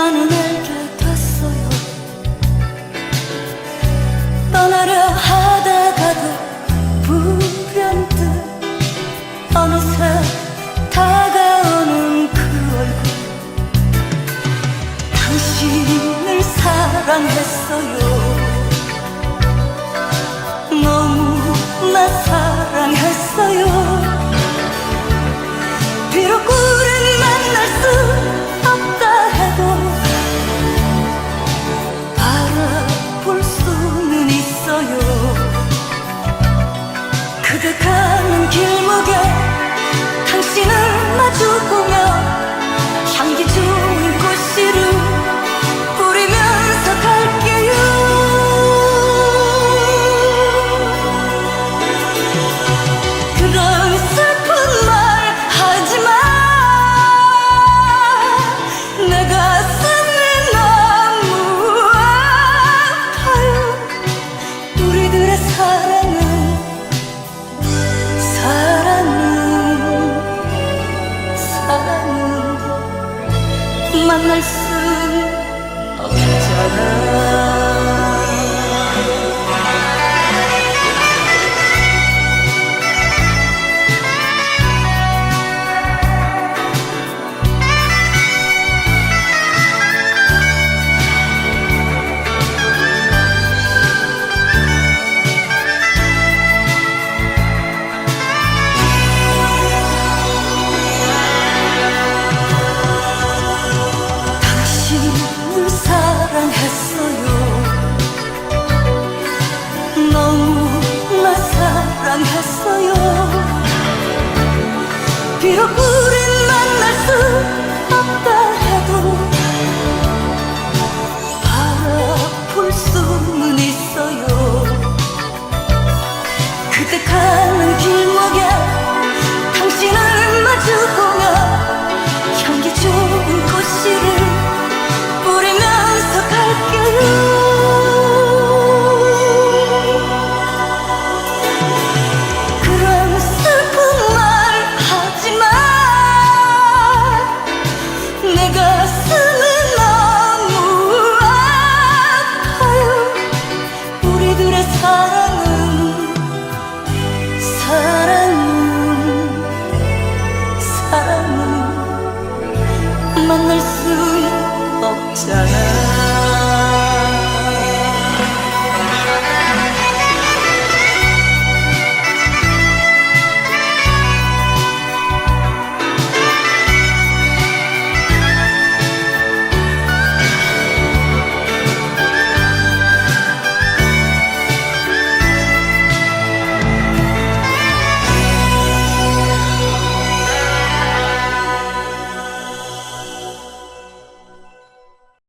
나는 알게 됐어요. 떠나려 하다가도 불현듯 어느새 다가오는 그 얼굴. 당신을 사랑했어요. 길목에 만날 순 없잖아 的